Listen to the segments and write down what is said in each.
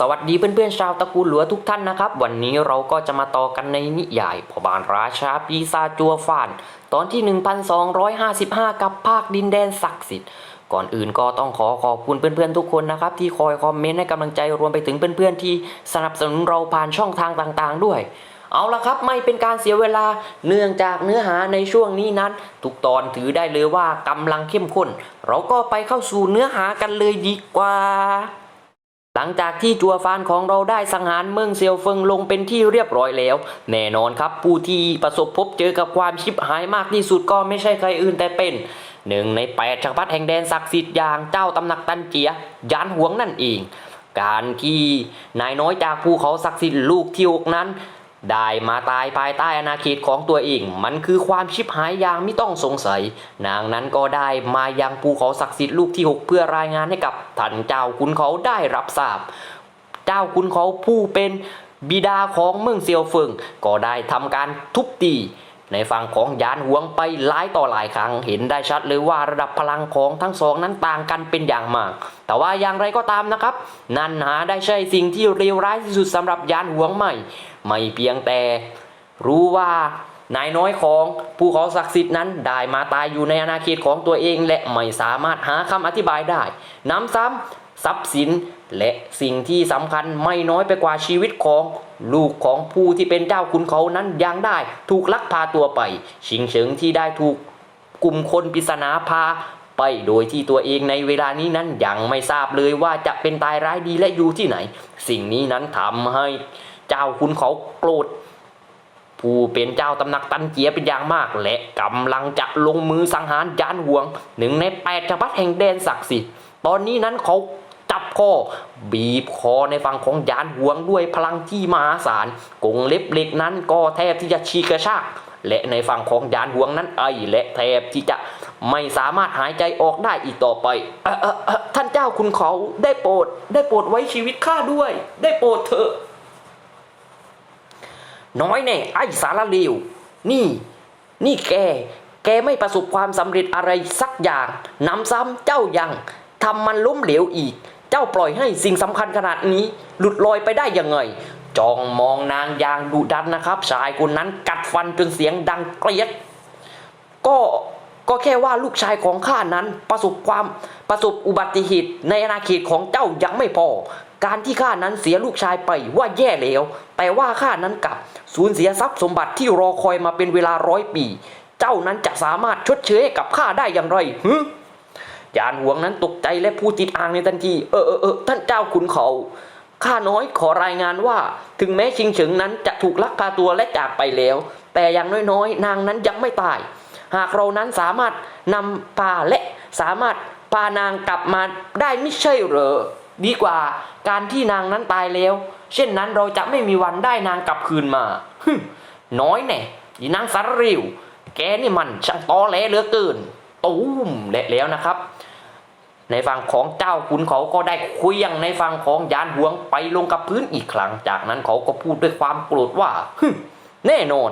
สวัสดีเพื่อนๆชาวตระกูลหลัวทุกท่านนะครับ วันนี้เราก็จะมาต่อกันในนิยายพบานราชาปีศาจจัวฟาน ตอนที่ 1255 กับภาคดินแดนศักดิ์สิทธิ์ก่อนอื่นก็ต้องขอขอบคุณเพื่อนๆทุกคนนะครับ ที่คอยคอมเมนต์ให้กำลังใจรวมไปถึงเพื่อนๆที่สนับสนุนเราผ่านช่องทางต่างๆ ด้วย เอาละครับไม่เป็นการเสียเวลาเนื่องจากเนื้อหาในช่วงนี้นั้น ทุกตอนถือได้เลยว่ากำลังเข้มข้น เราก็ไปเข้าสู่เนื้อหากันเลยดีกว่า หลังจากที่จัวฟานของเราได้สังหารเมืองเซียวเฟิงลงเป็นที่เรียบร้อยแล้ว แน่นอนครับผู้ที่ประสบพบเจอกับความชิบหายมากที่สุดก็ไม่ใช่ใครอื่นแต่เป็นหนึ่งในแปดจักรพรรดิแห่งแดนศักดิ์สิทธิ์อย่างเจ้าตำหนักตันเจียยานหวงนั่นเอง การที่นายน้อยจากภูเขาศักดิ์สิทธิ์ลูกที่อกนั้น ได้มาตายภายใต้อาณาเขตของตัวเอง มันคือความชิบหายอย่างไม่ต้องสงสัย นางนั้นก็ได้มายังภูเขาศักดิ์สิทธิ์ลูกที่ 6 เพื่อรายงานให้กับท่านเจ้าคุณเขาได้รับทราบ เจ้าคุณเขาผู้เป็นบิดาของเมืองเซียวเฟิงก็ได้ทำการทุบตีในฝั่งของยานหวงไปหลายต่อหลายครั้งเห็นได้ชัดเลยว่าระดับพลังของทั้งสองนั้นต่างกันเป็นอย่างมาก แต่ว่าอย่างไรก็ตามนะครับ นั่นหาได้ใช่สิ่งที่เลวร้ายที่สุดสำหรับยานหวงไม่ไม่เพียงแต่ รู้ว่านายน้อยของภูเขาศักดิ์สิทธิ์นั้นได้มาตายอยู่ในอาณาเขตของตัวเองและไม่สามารถหาคำอธิบายได้น้ำซ้ำทรัพย์สินและสิ่งที่สำคัญไม่น้อยไปกว่าชีวิตของลูกของผู้ที่เป็นเจ้าคุณเขานั้นยังได้ ถูกลักพาตัวไป ชิงเฉิงที่ได้ถูกกลุ่มคนปริศนาพาไปโดยที่ตัวเองในเวลานี้นั้นยังไม่ทราบเลยว่าจะเป็นตายร้ายดีและอยู่ที่ไหน สิ่งนี้นั้นทำให้ เจ้าคุณเขาโกรธผู้เป็นเจ้าตำหนักตันเจียเป็นอย่างมาก และกำลังจะลงมือสังหารยานห่วง หนึ่งในแปดจักรพรรดิแห่งแดนศักดิ์สิทธิ์ตอนนี้นั้นเขาจับคอบีบคอในฝั่งของยานห่วงด้วยพลังที่มหาศาลกงเล็บเหล็กนั้นก็แทบที่จะฉีกกระชากและในฝั่งของยานห่วงนั้นไอและแทบที่จะไม่สามารถหายใจออกได้อีกต่อไปออออท่านเจ้าคุณเขาได้โปรด ได้โปรดไว้ชีวิตข้าด้วย ได้โปรดเถอะ น้อยแน่ไอ้สารเลวนี่ นี่แก แกไม่ประสบความสำเร็จอะไรสักอย่างน้ำซ้ำเจ้ายังทำมันล้มเหลวอีก เจ้าปล่อยให้สิ่งสำคัญขนาดนี้ หลุดลอยไปได้ยังไง จองมองนางยางดุดันนะครับ ชายคนนั้นกัดฟันจนเสียงดังเกลียด ก็ก็แค่ว่าลูกชายของข้านั้นประสบความประสบอุบัติเหตุในอาณาเขตของเจ้ายังไม่พอ การที่ข้านั้นเสียลูกชายไปว่าแย่แล้ว แต่ว่าข้านั้นกลับสูญเสียทรัพย์สมบัติที่รอคอยมาเป็นเวลาร้อยปี เจ้านั้นจะสามารถชดเชยกับข้าได้อย่างไรฮึยานหวงนั้นตกใจและพูดติดอ่างในทันทีเออเออเออท่านเจ้าขุนเขาข้าน้อยขอรายงานว่า ถึงแม้ชิงเฉิงนั้นจะถูกลักพาตัวและจากไปแล้ว แต่อย่างน้อยๆ นางนั้นยังไม่ตาย หากเรานั้นสามารถนำพาและสามารถพานางกลับมาได้ไม่ใช่เหรอ ดีกว่าการที่นางนั้นตายแล้ว เช่นนั้นเราจะไม่มีวันได้นางกลับคืนมาฮึน้อยแน่ยีนางสารริวแกนี่มันช่างตอแหลเหลือเกินตูมและแล้วนะครับ ในฝั่งของเจ้าขุนเขาก็ได้คุยยังในฝั่งของยานหวงไปลงกับพื้นอีกครั้ง จากนั้นเขาก็พูดด้วยความโกรธว่าฮึแน่นอน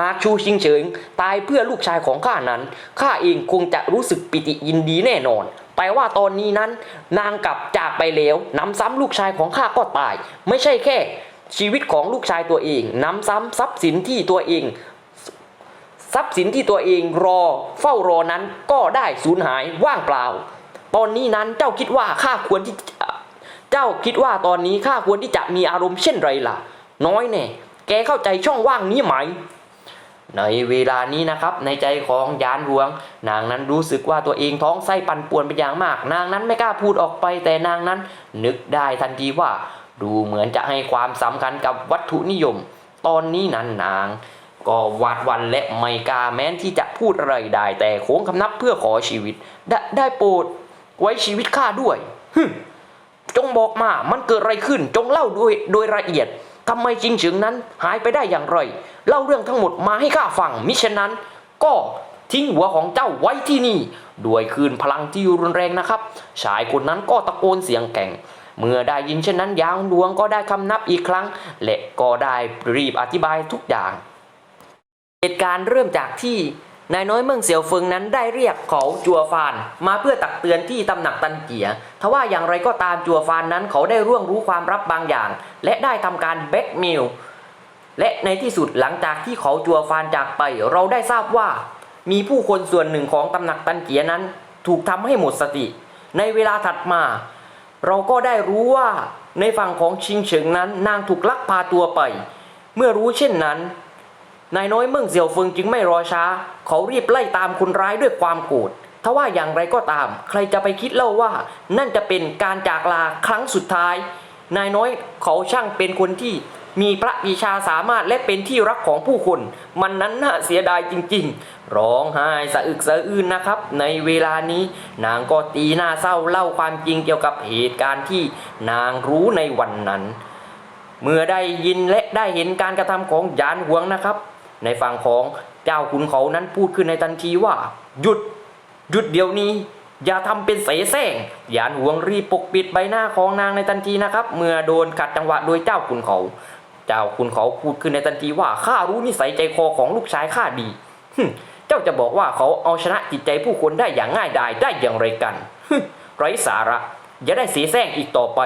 หากชูชิงเฉิงตายเพื่อลูกชายของข้านั้นข้าเองคงจะรู้สึกปิติยินดีแน่นอน แต่ว่าตอนนี้นั้น นางกลับจากไปแล้วน้ำซ้ำลูกชายของข้าก็ตาย ไม่ใช่แค่ ชีวิตของลูกชายตัวเองน้ำซ้ำทรัพย์สินที่ตัวเองทรัพย์สินที่ตัวเองรอเฝ้ารอนั้นก็ได้สูญหายว่างเปล่า ตอนนี้นั้นเจ้าคิดว่าข้าควรที่เจ้าคิดว่าตอนนี้ข้าควรที่จะมีอารมณ์เช่นไรล่ะ น้อยแน่แกเข้าใจช่องว่างนี้ไหม ในเวลานี้นะครับในใจของยานหวง นางนั้นรู้สึกว่าตัวเองท้องไส้ปั่นป่วนเป็นอย่างมาก นางนั้นไม่กล้าพูดออกไปแต่นางนั้น นึกได้ทันทีว่า ดูเหมือนจะให้ความสำคัญกับวัตถุนิยม ตอนนี้นั้นนาง ก็วาดวันและไม่กล้าแม้นที่จะพูดอะไรได้ แต่โค้งคำนับเพื่อขอชีวิต ได้ได้โปรดไว้ชีวิตข้าด้วยฮึจงบอกมามันเกิดอะไรขึ้น จงเล่าด้วยโดยละเอียด ทำไมจริงเฉิงนั้นหายไปได้อย่างไร เล่าเรื่องทั้งหมดมาให้ข้าฟังมิฉะนั้น ก็ทิ้งหัวของเจ้าไว้ที่นี่ ด้วยคืนพลังที่รุนแรงนะครับ ชายคนนั้นก็ตะโกนเสียงแก่ง เมื่อได้ยินเช่นนั้นยางดวงก็ได้คำนับอีกครั้ง และก็ได้รีบอธิบายทุกอย่าง เหตุการณ์เริ่มจากที่ นายน้อยเมืองเสียวฟิงนั้นได้เรียกเขาจัวฟาน มาเพื่อตักเตือนที่ตำหนักตันเจียทว่าอย่างไรก็ตามจัวฟานนั้นเขาได้ร่วงรู้ความลับบางอย่าง และได้ทำการแบ็กเมลและในที่สุดหลังจากที่เขาจัวฟานจากไป เราได้ทราบว่า มีผู้คนส่วนหนึ่งของตำหนักตันเจียนั้น ถูกทำให้หมดสติ ในเวลาถัดมา เราก็ได้รู้ว่าในฝั่งของชิงเฉิงนั้นนางถูกลักพาตัวไป เมื่อรู้เช่นนั้น นายน้อยเมืองเสี่ยวเฟิงจึงไม่รอช้า เขารีบไล่ตามคนร้ายด้วยความโกรธทว่าอย่างไรก็ตาม ใครจะไปคิดเล่าว่า นั่นจะเป็นการจากลาครั้งสุดท้าย นายน้อยเขาช่างเป็นคนที่มีพระปีชาสามารถและเป็นที่รักของผู้คน มันนั้นน่าเสียดายจริงๆ ร้องไห้สะอึกสะอื้นนะครับ ในเวลานี้ นางก็ตีหน้าเศร้าเล่าความจริงเกี่ยวกับเหตุการณ์ที่นางรู้ในวันนั้น เมื่อได้ยินและได้เห็นการกระทำของยานหวงนะครับ ในฝั่งของเจ้าขุนเขานั้นพูดขึ้นในทันทีว่า หยุด หยุดเดี๋ยวนี้ อย่าทำเป็นเสแสร้งยานหวงรีบปกปิดใบหน้าของนางในทันทีนะครับ เมื่อโดนขัดจังหวะโดยเจ้าขุนเขา เจ้าขุนเขาพูดขึ้นในทันทีว่าข้ารู้นิสัยใจคอของลูกชายข้าดีฮึเจ้าจะบอกว่าเขาเอาชนะจิตใจผู้คนได้อย่างง่ายดายได้อย่างไรกันฮึไร้สาระ อย่าได้เสแสร้งอีกต่อไป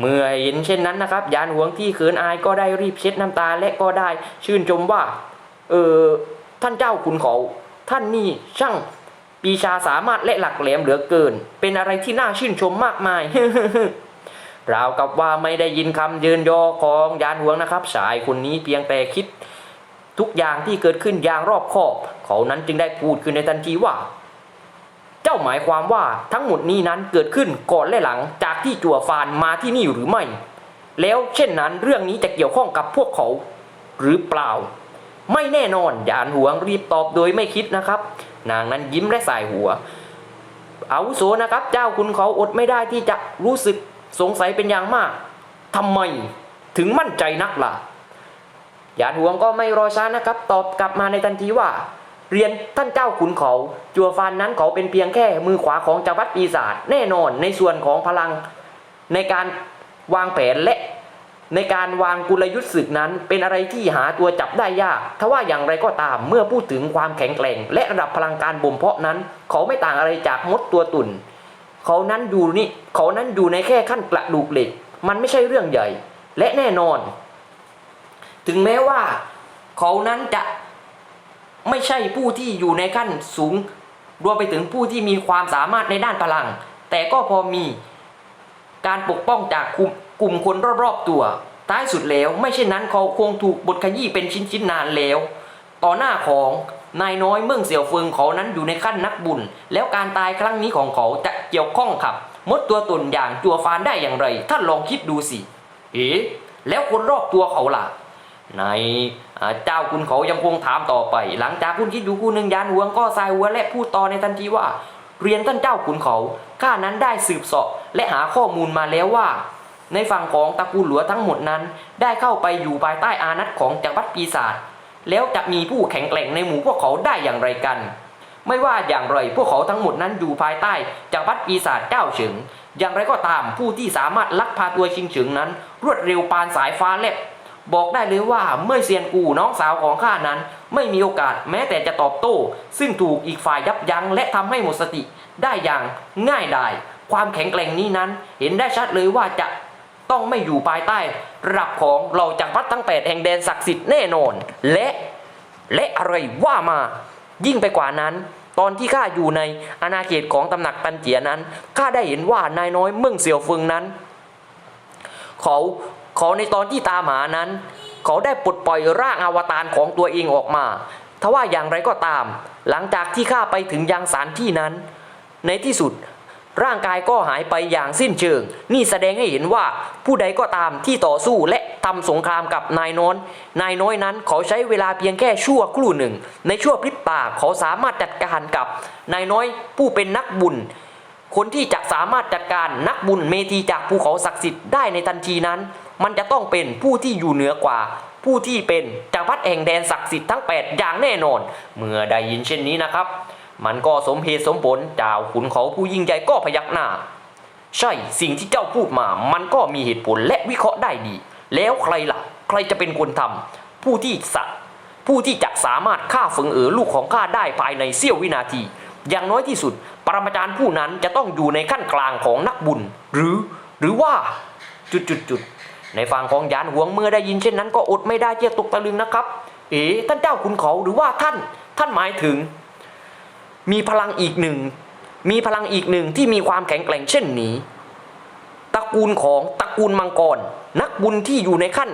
เมื่อเห็นเช่นนั้นนะครับ ยานหวงที่เขินอายก็ได้รีบเช็ดน้ำตาและก็ได้ชื่นชมว่าเออท่านเจ้าคุณเขาท่านนี่ช่างปีชาสามารถและหลักแหลมเหลือเกิน เป็นอะไรที่น่าชื่นชมมากมายราวกับว่าไม่ได้ยินคำยืนยอของยานหวงนะครับชายคนนี้เพียงแต่คิด ทุกอย่างที่เกิดขึ้นอย่างรอบคอบ เขานั้นจึงได้พูดขึ้นในทันทีว่า เจ้าหมายความว่าทั้งหมดนี้นั้นเกิดขึ้นก่อนและหลังจากที่จั่วฟานมาที่นี่หรือไม่ แล้วเช่นนั้นเรื่องนี้จะเกี่ยวข้องกับพวกเขาหรือเปล่า ไม่แน่นอนยานหวงรีบตอบโดยไม่คิดนะครับ นางนั้นยิ้มและสายหัว อาวุโสนะครับ เจ้าคุณเขาอดไม่ได้ที่จะรู้สึกสงสัยเป็นอย่างมากทำไมถึงมั่นใจนักล่ะยานหวงก็ไม่รอช้านะครับ ตอบกลับมาในทันทีว่า เรียนท่านเจ้าขุนเขาจัวฟานนั้นเขาเป็นเพียงแค่มือขวาของจักรพรรดิปีศาจแน่นอนในส่วนของพลัง ในการวางแผนและ ในการวางกุลยุทธ์ศึกนั้น เป็นอะไรที่หาตัวจับได้ยากทว่าอย่างไรก็ตามเมื่อพูดถึงความแข็งแกร่ง และระดับพลังการบ่มเพาะนั้น เขาไม่ต่างอะไรจากมดตัวตุ่นเขานั้นอยู่นี่เขานั้นอยู่ในแค่ขั้นกระดูกเหล็ก มันไม่ใช่เรื่องใหญ่ และแน่นอน ถึงแม้ว่า เขานั้นจะ ไม่ใช่ผู้ที่อยู่ในขั้นสูง รวมไปถึงผู้ที่มีความสามารถในด้านพลัง แต่ก็พอมีการปกป้องจากกลุ่มคนรอบๆตัว ท้ายสุดแล้วไม่เช่นนั้นเขาคงถูกบทขยี้เป็นชิ้นๆนานแล้ว ต่อหน้าของนายน้อยเมืองเสี่ยวเฟิงเขานั้นอยู่ในขั้นนักบุญ แล้วการตายครั้งนี้ของเขาจะเกี่ยวข้องกับมดตัวตนอย่างจัวฟานได้อย่างไร ท่านลองคิดดูสิ เอ๊ะแล้วคนรอบตัวเขาล่ะ ในอ่า เจ้าคุณเขายังคงถามต่อไป หลังจากคุณคิดอยู่คู่หนึ่งยานหวงก็สายหัวและพูดต่อในทันทีว่า เรียนท่านเจ้าขุนเขาข้านั้นได้สืบเสาะและหาข้อมูลมาแล้วว่า ในฝั่งของตระกูลหลัวทั้งหมดนั้น ได้เข้าไปอยู่ภายใต้อานัตของจักรพรรดิปีศาจแล้วจะมีผู้แข็งแกร่งในหมู่พวกเขาได้อย่างไรกัน ไม่ว่าอย่างไรพวกเขาทั้งหมดนั้นอยู่ภายใต้จักรพรรดิปีศาจเจ้าเฉิงอย่างไรก็ตามผู้ที่สามารถลักพาตัวชิงเฉิงนั้น รวดเร็วปานสายฟ้าแลบ บอกได้เลยว่าเมื่อเซียนกูน้องสาวของข้านั้น ไม่มีโอกาสแม้แต่จะตอบโต้ ซึ่งถูกอีกฝ่ายยับยั้งและทำให้หมดสติได้อย่างง่ายดายความแข็งแกร่งนี้นั้น เห็นได้ชัดเลยว่าจะต้องไม่อยู่ภายใต้รับของเราจักรพรรดิทั้งแปดแห่งแดนศักดิ์สิทธิ์แน่นอน และและอะไรว่ามา ยิ่งไปกว่านั้น ตอนที่ข้าอยู่ในอาณาเขตของตำหนักตันเจียนั้นข้าได้เห็นว่านายน้อยเมืองเสี่ยวฟิงนั้น เขา เขาในตอนที่ตามหานั้น เขาได้ปลดปล่อยร่างอวตารของตัวเองออกมาทว่าอย่างไรก็ตาม หลังจากที่ข้าไปถึงยังสารที่นั้น ในที่สุดร่างกายก็หายไปอย่างสิ้นเชิง นี่แสดงให้เห็นว่าผู้ใดก็ตามที่ต่อสู้และทำสงครามกับนายน้อยนายน้อยนั้นเขาใช้เวลาเพียงแค่ชั่วครู่หนึ่ง ในชั่วพริบตาเขาสามารถจัดการกับนายน้อยผู้เป็นนักบุญ คนที่จะสามารถจัดการนักบุญเมธีจากภูเขาศักดิ์สิทธิ์ได้ในทันทีนั้น มันจะต้องเป็นผู้ที่อยู่เหนือกว่า ผู้ที่เป็นจักรพรรดิแห่งแดนศักดิ์สิทธิ์ทั้ง 8 อย่างแน่นอน เมื่อได้ยินเช่นนี้นะครับ มันก็สมเหตุสมผลเจ้าขุนเขาผู้ยิ่งใหญ่ก็พยักหน้า ใช่สิ่งที่เจ้าพูดมา มันก็มีเหตุผลและวิเคราะห์ได้ดี แล้วใครล่ะ ใครจะเป็นคนทำผู้ที่สะผู้ที่จะสามารถฆ่าเฟิงเอ๋อลูกของข้าได้ภายในเสี้ยววินาที อย่างน้อยที่สุด ปรมาจารย์ผู้นั้นจะต้องอยู่ในขั้นกลางของนักบุญ หรือ หรือว่าจุดจุดจุด ในฝั่งของยานหวงเมื่อได้ยินเช่นนั้นก็อดไม่ได้ที่จะตกตะลึงนะครับ เอ๋ท่านเจ้าคุณเขาหรือว่าท่านท่านหมายถึง มีพลังอีกหนึ่ง มีพลังอีกหนึ่งที่มีความแข็งแกร่งเช่นนี้ตระกูลของตระกูลมังกร นักบุญที่อยู่ในขั้น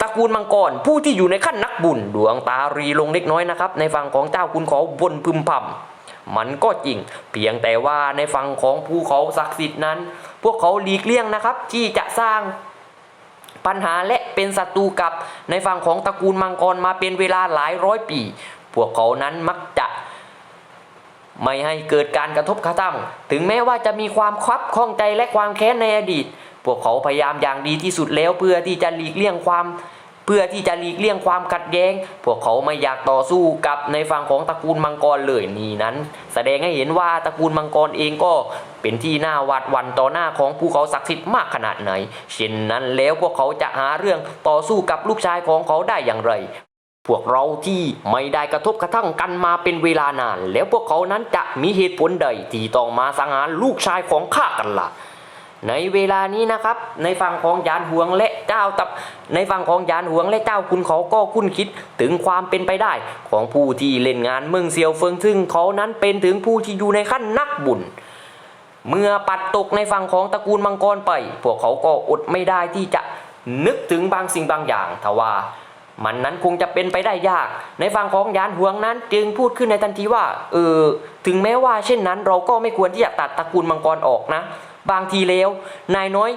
ตระกูลมังกรผู้ที่อยู่ในขั้นนักบุญดวงตารีลงเล็กน้อยนะครับ ในฝั่งของเจ้าคุณเขาบนพึมพำมันก็จริง เพียงแต่ว่าในฝั่งของภูเขาศักดิ์สิทธิ์นั้น พวกเขาหลีกเลี่ยงนะครับ ที่จะสร้าง ปัญหาและเป็นศัตรูกับในฝั่งของตระกูลมังกรมาเป็นเวลาหลายร้อยปี พวกเขานั้นมักจะไม่ให้เกิดการกระทบกระทั่งถึงแม้ว่าจะมีความคับข้องใจและความแค้นในอดีต พวกเขาพยายามอย่างดีที่สุดแล้วเพื่อที่จะหลีกเลี่ยงความ เพื่อที่จะหลีกเลี่ยงความขัดแย้ง พวกเขาไม่อยากต่อสู้กับในฝั่งของตระกูลมังกรเลยนี่นั้น แสดงให้เห็นว่าตระกูลมังกรเองก็เป็นที่น่าหวาดหวั่นต่อหน้าของภูเขาศักดิ์สิทธิ์มากขนาดไหน เช่นนั้นแล้วพวกเขาจะหาเรื่องต่อสู้กับลูกชายของเขาได้อย่างไรพวกเราที่ไม่ได้กระทบกระทั่งกันมาเป็นเวลานาน แล้วพวกเขานั้นจะมีเหตุผลใดที่ต้องมาสังหารลูกชายของข้ากันล่ะ ในเวลานี้นะครับ ในฝั่งของยานหวงและเจ้าตับ ในฝั่งของยานหวงและเจ้าคุณเขาก็คุ้นคิดถึงความเป็นไปได้ ของผู้ที่เล่นงานเมืองเซียวเฟิงซึ่งเขานั้นเป็นถึงผู้ที่อยู่ในขั้นนักบุญเมื่อปัดตกในฝั่งของตระกูลมังกรไป พวกเขาก็อดไม่ได้ที่จะนึกถึงบางสิ่งบางอย่างทว่า มันนั้นคงจะเป็นไปได้ยาก ในฝั่งของยานหวงนั้น จึงพูดขึ้นในทันทีว่าเออถึงแม้ว่าเช่นนั้น เราก็ไม่ควรที่จะตัดตระกูลมังกรออกนะ บางทีแล้ว นายน้อย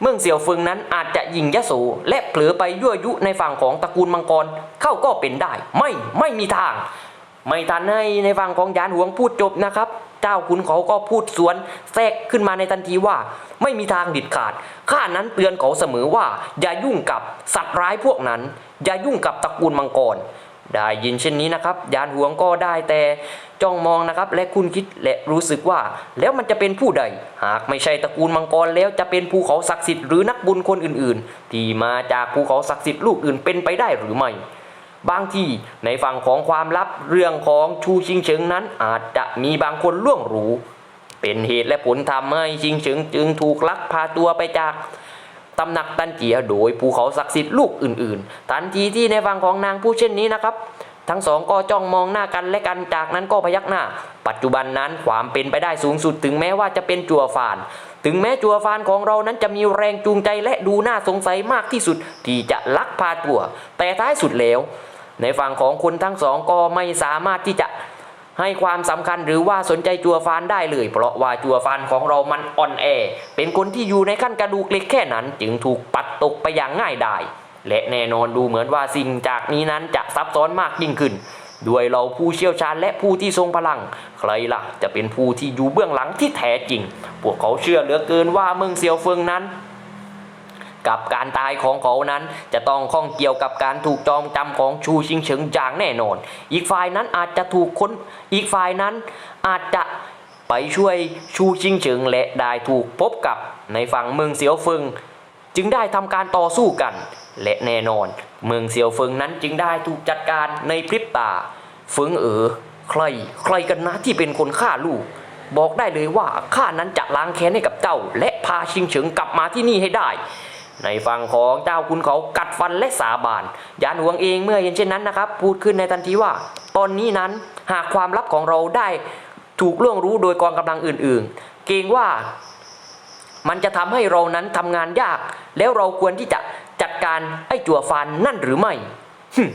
เมืองเสี่ยวเฟิงนั้นอาจจะยิงยโสและเผลอไปยั่วยุในฝั่งของตระกูลมังกรเข้าก็เป็นได้ ไม่ไม่มีทาง ไม่ทันให้ในฝั่งของยานหวงพูดจบนะครับ เจ้าคุณเขาก็พูดสวนแทรกขึ้นมาในทันทีว่า ไม่มีทางดิดขาด ข้านั้นเตือนเขาเสมอว่า อย่ายุ่งกับสัตว์ร้ายพวกนั้น อย่ายุ่งกับตระกูลมังกรได้ยินเช่นนี้นะครับ ยานหวงก็ได้แต่จ้องมองนะครับ และคุณคิดและรู้สึกว่า แล้วมันจะเป็นผู้ใด หากไม่ใช่ตระกูลมังกรแล้วจะเป็นภูเขาศักดิ์สิทธิ์หรือนักบุญคนอื่นๆ ที่มาจากภูเขาศักดิ์สิทธิ์ลูกอื่นเป็นไปได้หรือไม่ บางทีในฝั่งของความลับเรื่องของชูชิงเฉิงนั้นอาจจะมีบางคนล่วงรู้ เป็นเหตุและผลทำให้ชิงเฉิงจึงถูกลักพาตัวไปจากตำหนักตันเจียโดยภูเขาศักดิ์สิทธิ์ลูกอื่นๆ ทันทีที่ในฝั่งของนางผู้เช่นนี้นะครับ ทั้งสองก็จ้องมองหน้ากันและกันจากนั้นก็พยักหน้า ปัจจุบันนั้นความเป็นไปได้สูงสุดถึงแม้ว่าจะเป็นจัวฟาน ถึงแม้จัวฟานของเรานั้นจะมีแรงจูงใจและดูน่าสงสัยมากที่สุดที่จะลักพาตัว แต่ท้ายสุดแล้ว ในฝั่งของคนทั้งสองก็ไม่สามารถที่จะให้ความสำคัญหรือว่าสนใจจัวฟานได้เลย เพราะว่าจัวฟานของเรามันอ่อนแอ เป็นคนที่อยู่ในขั้นกระดูกเล็กแค่นั้น จึงถูกปัดตกไปอย่างง่ายดายและแน่นอนดูเหมือนว่าสิ่งจากนี้นั้นจะซับซ้อนมากยิ่งขึ้น ด้วยเราผู้เชี่ยวชาญและผู้ที่ทรงพลัง ใครล่ะ จะเป็นผู้ที่อยู่เบื้องหลังที่แท้จริง พวกเขาเชื่อเหลือเกินว่าเมืองเซียวเฟิงนั้น กับการตายของเขานั้น จะต้องข้องเกี่ยวกับการถูกจองจำของชูชิงเฉิงอย่างแน่นอน อีกฝ่ายนั้นอาจจะถูกคนอีกฝ่ายนั้นอาจจะไปช่วยชูชิงเฉิงและได้ถูกพบกับในฝั่งเมืองเสียวเฟิงจึงได้ทำการต่อสู้กัน และแน่นอน เมืองเสียวเฟิงนั้นจึงได้ถูกจัดการในพริบตาเฟิงเอ๋อใครใครกันนะที่เป็นคนฆ่าลูก บอกได้เลยว่าข้านั้นจะล้างแค้นให้กับเจ้า และพาชิงเฉิงกลับมาที่นี่ให้ได้ ในฝั่งของเจ้าคุณเขากัดฟันและสาบานยานหวงเองเมื่อเห็นเช่นนั้นนะครับ พูดขึ้นในทันทีว่า ตอนนี้นั้นหากความลับของเราได้ถูกล่วงรู้โดยกองกำลังอื่น ๆ เกรงว่ามันจะทำให้เรานั้นทำงานยาก แล้วเราควรที่จะจัดการไอ้จั่วฟันนั่นหรือไม่หึ่ม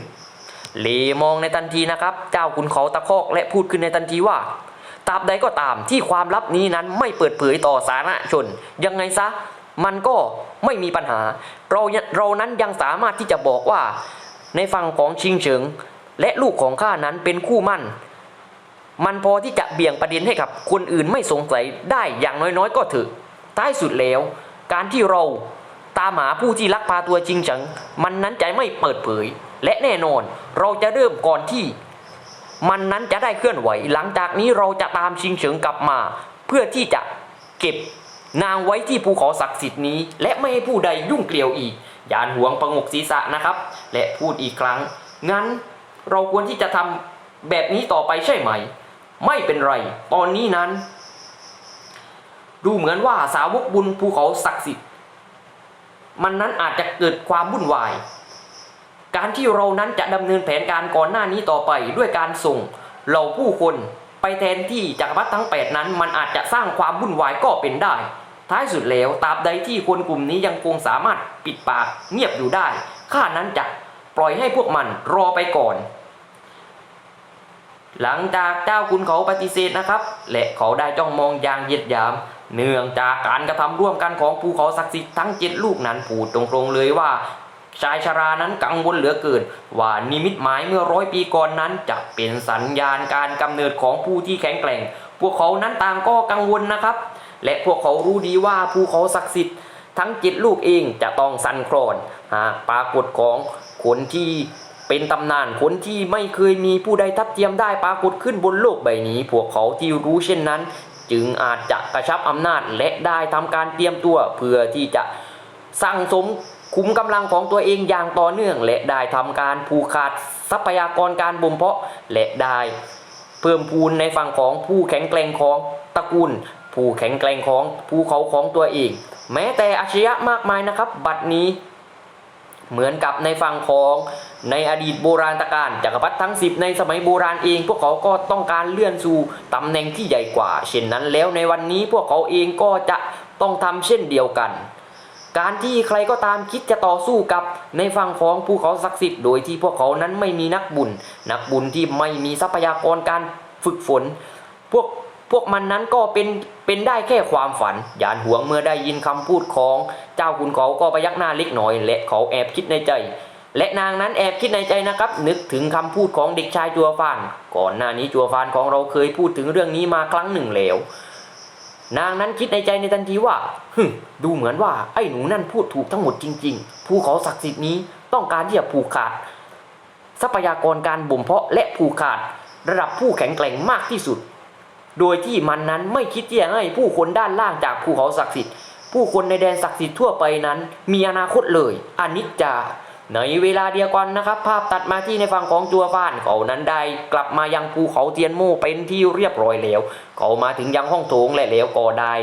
เลมองในทันทีนะครับ เจ้าคุณเขาตะคอกและพูดขึ้นในทันทีว่าตราบใดก็ตามที่ความลับนี้นั้นไม่เปิดเผยต่อสาธารณชน ยังไงซะ มันก็ไม่มีปัญหา เราเรานั้นยังสามารถที่จะบอกว่าในฝั่งของชิงเฉิง และลูกของข้านั้นเป็นคู่มั่น มันพอที่จะเบี่ยงประเด็นให้กับคนอื่นไม่สงสัยได้อย่างน้อยๆ ก็เถอะท้ายสุดแล้ว การที่เราตามหาผู้ที่ลักพาตัวจริงจังมันนั้นจะไม่เปิดเผย และแน่นอนเราจะเริ่มก่อนที่ มันนั้นจะได้เคลื่อนไหว หลังจากนี้เราจะตามชิงเฉิงกลับมา เพื่อที่จะเก็บ นางไว้ที่ภูเขาศักดิ์สิทธิ์นี้ และไม่ให้ผู้ใดยุ่งเกลียวอีกยานหวงประงกศีรษะนะครับ และพูดอีกครั้ง งั้นเราควรที่จะทำแบบนี้ต่อไปใช่ไหม ไม่เป็นไร ตอนนี้นั้น ดูเหมือนว่าสาวกบุญภูเขาศักดิ์สิทธิ์ มันนั้นอาจจะเกิดความวุ่นวาย การที่เรานั้นจะดำเนินแผนการก่อนหน้านี้ต่อไปด้วยการส่งเหล่าผู้คนไปแทนที่จักรพรรดิทั้ง 8 นั้น มันอาจจะสร้างความวุ่นวายก็เป็นได้ ท้ายสุดแล้วตราบใดที่คนกลุ่มนี้ยังคงสามารถปิดปากเงียบอยู่ได้ข้านั้นจะปล่อยให้พวกมันรอไปก่อน หลังจากเจ้าคุณเขาปฏิเสธนะครับ และเขาได้จ้องมองอย่างเยียดยาม เนื่องจากการกระทำร่วมกันของภูเขาศักดิ์สิทธิ์ทั้งเจ็ดลูกนั้นพูดตรงๆเลยว่า ชายชรานั้นกังวลเหลือเกิน ว่านิมิตหมายเมื่อร้อยปีก่อนนั้นจะเป็นสัญญาณการกำเนิดของผู้ที่แข็งแกร่ง พวกเขานั้นต่างก็กังวลนะครับ และพวกเขารู้ดีว่าภูเขาศักดิ์สิทธิ์ทั้งเจ็ดลูกเองจะต้องสั่นคลอนหากปรากฏของคนที่เป็นตำนานคนที่ไม่เคยมีผู้ใดทัดเทียมได้ปรากฏขึ้นบนโลกใบนี้ พวกเขาที่รู้เช่นนั้น จึงอาจจะกระชับอำนาจและได้ทำการเตรียมตัวเพื่อที่จะสั่งสมคุมกำลังของตัวเองอย่างต่อเนื่อง และได้ทำการผูกขาดทรัพยากรการบ่มเพาะและได้ เพิ่มพูนในฝั่งของผู้แข็งแกร่งของตระกูล ผู้แข็งแกร่งของภูเขาของตัวเอง แม้แต่อาชญะมากมายนะครับ บัดนี้ เหมือนกับในฝั่งของในอดีตโบราณตการจักรพรรดิทั้ง 10 ในสมัยโบราณเอง พวกเขาก็ต้องการเลื่อนสู่ตำแหน่งที่ใหญ่กว่า เช่นนั้นแล้วในวันนี้พวกเขาเองก็จะต้องทำเช่นเดียวกัน การที่ใครก็ตามคิดจะต่อสู้กับในฝั่งของภูเขาศักดิ์สิทธิ์โดยที่พวกเขานั้นไม่มีนักบุญ นักบุญที่ไม่มีทรัพยากรการฝึกฝน พวก วกมันนั้นก็เป็นเป็นได้แค่ความฝันยานหวงเมื่อได้ยินคำพูดของเจ้าคุณเขาก็พยักหน้าเล็กน้อย และเขาแอบคิดในใจ และนางนั้นแอบคิดในใจนะครับ นึกถึงคำพูดของเด็กชายจัวฟาน ก่อนหน้านี้จัวฟานของเราเคยพูดถึงเรื่องนี้มาครั้งหนึ่งแล้วนางนั้นคิดในใจในทันทีว่าฮึดูเหมือนว่าไอ้หนูนั่นพูดถูกทั้งหมดจริงๆ ภูเขาศักดิ์สิทธิ์นี้ต้องการที่จะผูกขาด ทรัพยากรการบ่มเพาะและผูกขาด ระดับผู้แข็งแกร่งมากที่สุด โดยที่มันนั้นไม่คิดที่จะให้ผู้คนด้านล่างจากภูเขาศักดิ์สิทธิ์ ผู้คนในแดนศักดิ์สิทธิ์ทั่วไปนั้น มีอนาคตเลยอนิจจาในเวลาเดียวกันนะครับ ภาพตัดมาที่ในฝั่งของจัวฟ้านเขานั้นได้กลับมายังภูเขาเทียนโม่เป็นที่เรียบร้อยแล้ว เขามาถึงยังห้องโถงและแล้วก็ได้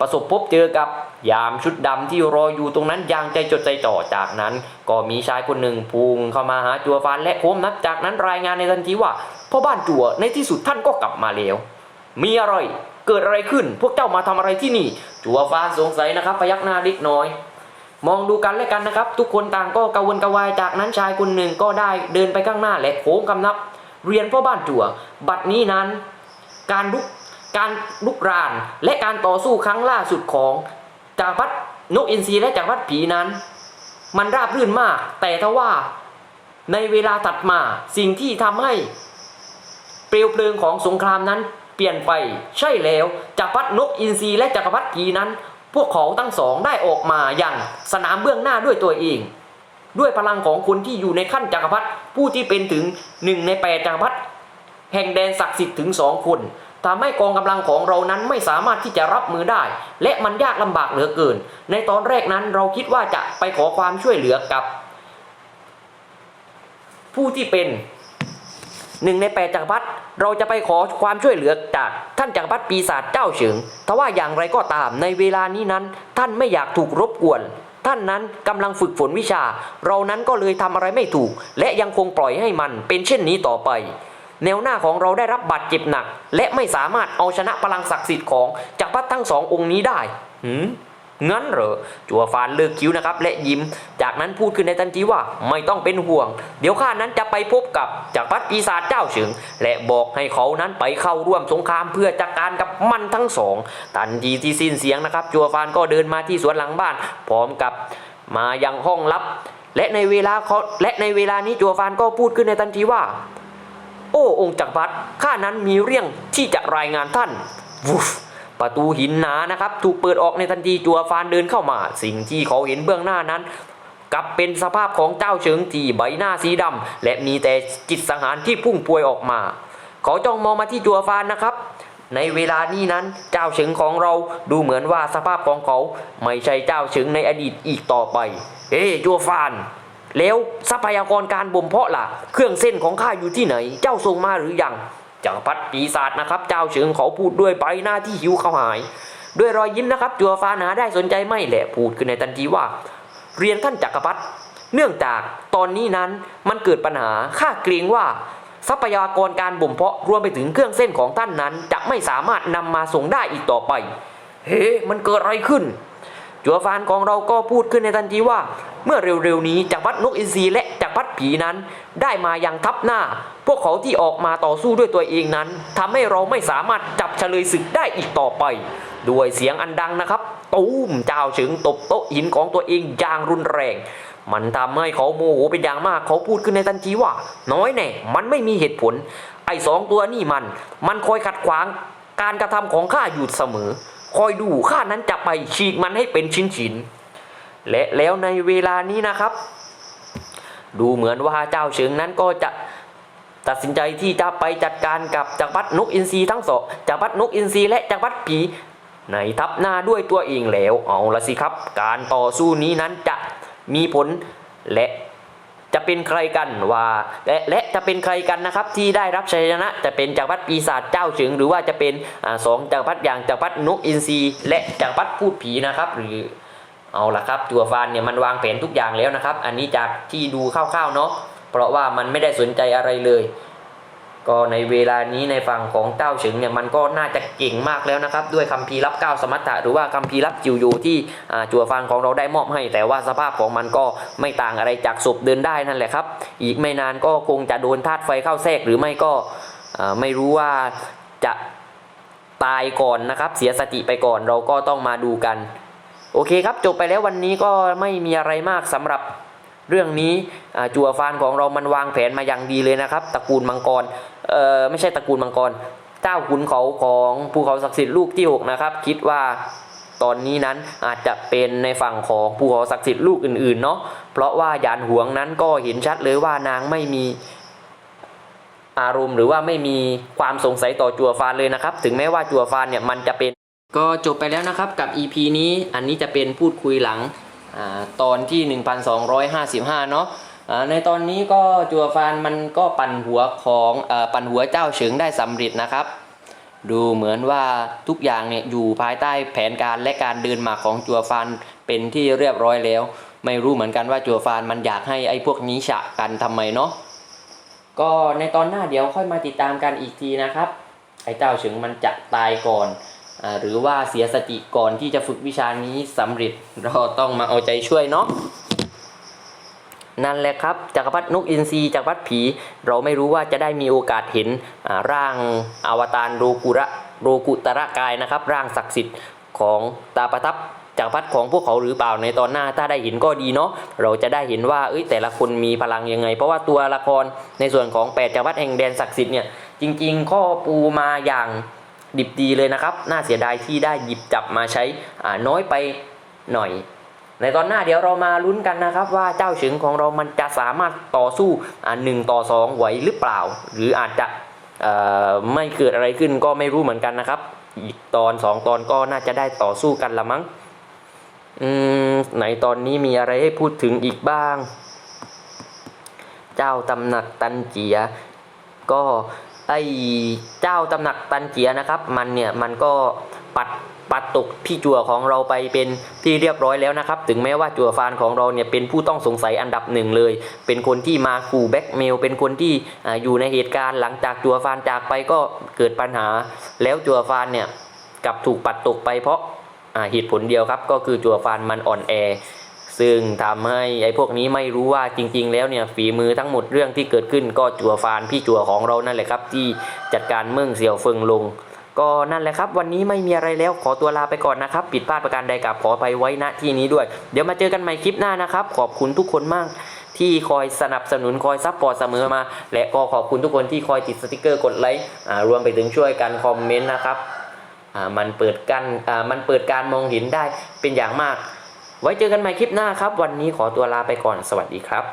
ประสบพบเจอกับยามชุดดำที่รออยู่ตรงนั้นอย่างใจจดใจจ่อจากนั้น ก็มีชายคนหนึ่งพุ่งเข้ามาหาจัวฟานและโคมนัดจากนั้นรายงานในทันทีว่าพ่อบ้านจัวในที่สุดท่านก็กลับมาแล้ว มีอะไร เกิดอะไรขึ้น พวกเจ้ามาทำอะไรที่นี่ จัวฟานสงสัยนะครับ พยักหน้าเล็กน้อย มองดูกันและกันนะครับ ทุกคนต่างก็กระวนกระวาย จากนั้นชายคนหนึ่งก็ได้เดินไปข้างหน้าและโค้งคำนับ เรียนพ่อบ้านจั่วบัดนี้นั้น การลุก การลุกราน และการต่อสู้ครั้งล่าสุดของจักรพรรดินกอินทรีและจักรพรรดิผีนั้น มันราบรื่นมาก แต่ทว่าในเวลาถัดมาสิ่งที่ทำให้เปลวเพลิงของสงครามนั้น เปลี่ยนไปใช่แล้วจักรพรรดินกอินทรีและจักรพรรดิผีนั้น พวกเขาทั้งสองได้ออกมาอย่างสนามเบื้องหน้าด้วยตัวเอง ด้วยพลังของคนที่อยู่ในขั้นจักรพรรดิผู้ที่เป็นถึงหนึ่งในแปดจักรพรรดิแห่งแดนศักดิ์สิทธิ์ถึงสองคนทำให้กองกำลังของเรานั้นไม่สามารถที่จะรับมือได้ และมันยากลำบากเหลือเกิน ในตอนแรกนั้นเราคิดว่าจะไปขอความช่วยเหลือกับ ผู้ที่เป็น หนึ่งในแปดจักรพรรดิเราจะไปขอความช่วยเหลือจากท่านจักรพรรดิปีศาจเจ้าเฉิงทว่าอย่างไรก็ตามในเวลานี้นั้น ท่านไม่อยากถูกรบกวน ท่านนั้นกำลังฝึกฝนวิชา เรานั้นก็เลยทำอะไรไม่ถูก และยังคงปล่อยให้มันเป็นเช่นนี้ต่อไป แนวหน้าของเราได้รับบาดเจ็บหนัก และไม่สามารถเอาชนะพลังศักดิ์สิทธิ์ของจักรพรรดิทั้งสององค์นี้ได้หืม งั้นเหรอจัวฟานเลิกคิ้วนะครับและยิ้ม จากนั้นพูดขึ้นในทันทีว่าไม่ต้องเป็นห่วง เดี๋ยวข้านั้นจะไปพบกับจักรพรรดิปีศาจเจ้าเฉิงและบอกให้เขานั้นไปเข้าร่วมสงครามเพื่อจัดการกับมันทั้งสองทันทีที่สิ้นเสียงนะครับ จัวฟานก็เดินมาที่สวนหลังบ้าน พร้อมกับมายังห้องลับ และในเวลาเขาและในเวลานี้จัวฟานก็พูดขึ้นในทันทีว่า โอ้องค์จักรพรรดิข้านั้นมีเรื่องที่จะรายงานท่านวูฟ ประตูหินหนานะครับ ถูกเปิดออกในทันทีจัวฟานเดินเข้ามา สิ่งที่เขาเห็นเบื้องหน้านั้นกับเป็นสภาพของเจ้าเฉิงที่ใบหน้าสีดำและมีแต่จิตสังหารที่พุ่งพวยออกมา เขาจ้องมองมาที่จัวฟานนะครับ ในเวลานี้นั้นเจ้าเฉิงของเราดูเหมือนว่าสภาพของเขาไม่ใช่เจ้าเฉิงในอดีตอีกต่อไป เอ้จัวฟาน แล้วทรัพยากรการบ่มเพาะล่ะ เครื่องเส้นของข้าอยู่ที่ไหน เจ้าส่งมาหรือยัง จักรพรรดิปีศาจนะครับ เจ้าเฉิงเขาพูดด้วยใบหน้าที่หิวเขาหาย ด้วยรอยยิ้มนะครับ จัวฟานาได้สนใจไม่แหละพูดขึ้นในทันทีว่า เรียนท่านจักรพรรดิเนื่องจากตอนนี้นั้นมันเกิดปัญหาข้าเกรงว่าทรัพยากรการบ่มเพาะรวมไปถึงเครื่องเส้นของท่านนั้น จะไม่สามารถนำมาส่งได้อีกต่อไป เฮ้ มันเกิดอะไรขึ้น จัวฟานของเราก็พูดขึ้นในทันทีว่า เมื่อเร็วๆนี้จักรพรรดินกอินทรีและจักรพรรดิผีนั้น ได้มายังทับหน้า พวกเขาที่ออกมาต่อสู้ด้วยตัวเองนั้นทำให้เราไม่สามารถจับเฉลยศึกได้อีกต่อไป ด้วยเสียงอันดังนะครับตูมเจ้าเฉิงตบโต๊ะหินของตัวเองอย่างรุนแรง มันทำให้เขาโมโหเป็นอย่างมากเขาพูดขึ้นในทันทีว่า น้อยแน่มันไม่มีเหตุผล ไอ้สองตัวนี่มัน มันคอยขัดขวางการกระทำของข้าอยู่เสมอ คอยดูข้านั้นจะไปฉีกมันให้เป็นชิ้นๆและแล้วในเวลานี้นะครับ ดูเหมือนว่าเจ้าเฉิงนั้นก็จะตัดสินใจที่จะไปจัดการกับจักรพรรดินกอินทรีทั้งสองจักรพรรดินกอินทรีและจักรพรรดิผีในทับหน้าด้วยตัวเองแล้วเอาละสิครับ การต่อสู้นี้นั้นจะมีผลและ จะเป็นใครกันว่าและและจะเป็นใครกันนะครับที่ได้รับชัยชนะ จะเป็นจักรพรรดิปีศาจเจ้าเฉิงหรือว่าจะเป็นอสองจักรพรรดิอย่างจักรพรรดินกอินทรีและจักรพรรดิพูดผีนะครับ หรือเอาละครับจัวฟานเนี่ยมันวางแผนทุกอย่างแล้วนะครับ อันนี้จากที่ดูคร่าวๆเนาะเพราะว่ามันไม่ได้สนใจอะไรเลย ก็ในเวลานี้ในฝั่งของเจ้าเฉิงเนี่ยมันก็น่าจะเก่งมากแล้วนะครับ ด้วยคัมภีร์รับเก้าสมัตตะหรือว่าคัมภีร์รับจิวโยที่จัวฟานของเราได้มอบให้ แต่ว่าสภาพของมันก็ไม่ต่างอะไรจากศพเดินได้นั่นแหละครับ อีกไม่นานก็คงจะโดนธาตุไฟเข้าแทรกหรือไม่ก็ไม่รู้ว่าจะตายก่อนนะครับ เสียสติไปก่อนเราก็ต้องมาดูกัน โอเคครับจบไปแล้ววันนี้ก็ไม่มีอะไรมากสำหรับ เรื่องนี้จัวฟานของเรามันวางแผนมาอย่างดีเลยนะครับตระกูลมังกรเออไม่ใช่ตระกูลมังกร เจ้าขุนเขาของภูเขาศักดิ์สิทธิ์ลูกที่หกนะครับ คิดว่าตอนนี้นั้นอาจจะเป็นในฝั่งของภูเขาศักดิ์สิทธิ์ลูกอื่นๆเนาะเพราะว่ายานหวงนั้นก็เห็นชัดเลยว่านางไม่มีอารมณ์หรือว่าไม่มีความสงสัยต่อจัวฟานเลยนะครับ ถึงแม้ว่าจัวฟานเนี่ยมันจะเป็น ก็จบไปแล้วนะครับกับ EP นี้อันนี้จะเป็นพูดคุยหลัง ตอนที่ 1255 เนาะอ่าในตอนนี้ก็จัวฟานมันก็ปั่นหัวของอปั่นหัวเจ้าเฉิงได้สำเร็จนะครับ ดูเหมือนว่าทุกอย่างเนี่ยอยู่ภายใต้แผนการและการเดินมาของจัวฟานเป็นที่เรียบร้อยแล้ว ไม่รู้เหมือนกันว่าจัวฟานมันอยากให้ไอ้พวกนี้ฉะกันทำไมเนาะก็ในตอนหน้าเดี๋ยวค่อยมาติดตามกันอีกทีนะครับ ไอ้เจ้าเฉิงมันจะตายก่อน หรือว่าเสียสติก่อนที่จะฝึกวิชานี้สำเร็จเราต้องมาเอาใจช่วยเนาะนั่นแหละครับจักรพรรดินกอินทรีจักรพรรดิผี เราไม่รู้ว่าจะได้มีโอกาสเห็นร่างอวตารโรกุระโรกุตระกายนะครับ ร่างศักดิ์สิทธิ์ของตาประทับจักรพรรดิของพวกเขาหรือเปล่าในตอนหน้าถ้าได้เห็นก็ดีเนาะเราจะได้เห็นว่าเอ้ยแต่ละคนมีพลังยังไง เพราะว่าตัวละครในส่วนของแปดจักรพรรดิแห่งแดนศักดิ์สิทธิ์เนี่ยจริง ๆ ข้อปูมาอย่าง ดิบดีเลยนะครับ น่าเสียดายที่ได้หยิบจับมาใช้น้อยไปหน่อย ในตอนหน้าเดี๋ยวเรามาลุ้นกันนะครับ ว่าเจ้าเฉิงของเรามันจะสามารถต่อสู้หนึ่งต่อสองไหวหรือเปล่า หรืออาจจะไม่เกิดอะไรขึ้นก็ไม่รู้เหมือนกันนะครับ อีกตอนสองตอนก็น่าจะได้ต่อสู้กันละมั้งอืมไหนตอนนี้มีอะไรให้พูดถึงอีกบ้าง เจ้าตำหนักตันเจีย ก็ ไอ้เจ้าตำหนักตันเจียนะครับ มันเนี่ยมันก็ปัดปัดตกพี่จั่วของเราไปเป็นที่เรียบร้อยแล้วนะครับ ถึงแม้ว่าจั่วฟานของเราเนี่ยเป็นผู้ต้องสงสัยอันดับหนึ่งเลย เป็นคนที่มาขู่แบ็กเมล เป็นคนที่ออยู่ในเหตุการณ์หลังจากจั่วฟานจากไปก็เกิดปัญหา แล้วจั่วฟานเนี่ยกลับถูกปัดตกไปเพราะเหตุผลเดียวครับ ก็คือจั่วฟานมันอ่อนแอ ซึ่งทำให้ไอ้พวกนี้ไม่รู้ว่าจริง ๆ แล้วเนี่ยฝีมือทั้งหมดเรื่องที่เกิดขึ้นก็จั่วฟานพี่จั่วของเรานั่นแหละครับ ที่จัดการเมืองเสี่ยวเฟิงลง ก็นั่นแหละครับ วันนี้ไม่มีอะไรแล้วขอตัวลาไปก่อนนะครับผิดพลาดประการใดกับขออภัยไว้ณที่นี้ด้วย เดี๋ยวมาเจอกันใหม่คลิปหน้านะครับ ขอบคุณทุกคนมากที่คอยสนับสนุนคอยซัพพอร์ตเสมอมา และก็ขอบคุณทุกคนที่คอยติดสติกเกอร์กดไลค์อ่ารวมไปถึงช่วยกันคอมเมนต์นะครับอ่ามันเปิดกันอ่ามันเปิดการมองเห็นได้เป็นอย่างมาก ไว้เจอกันใหม่คลิปหน้าครับ วันนี้ขอตัวลาไปก่อนสวัสดีครับ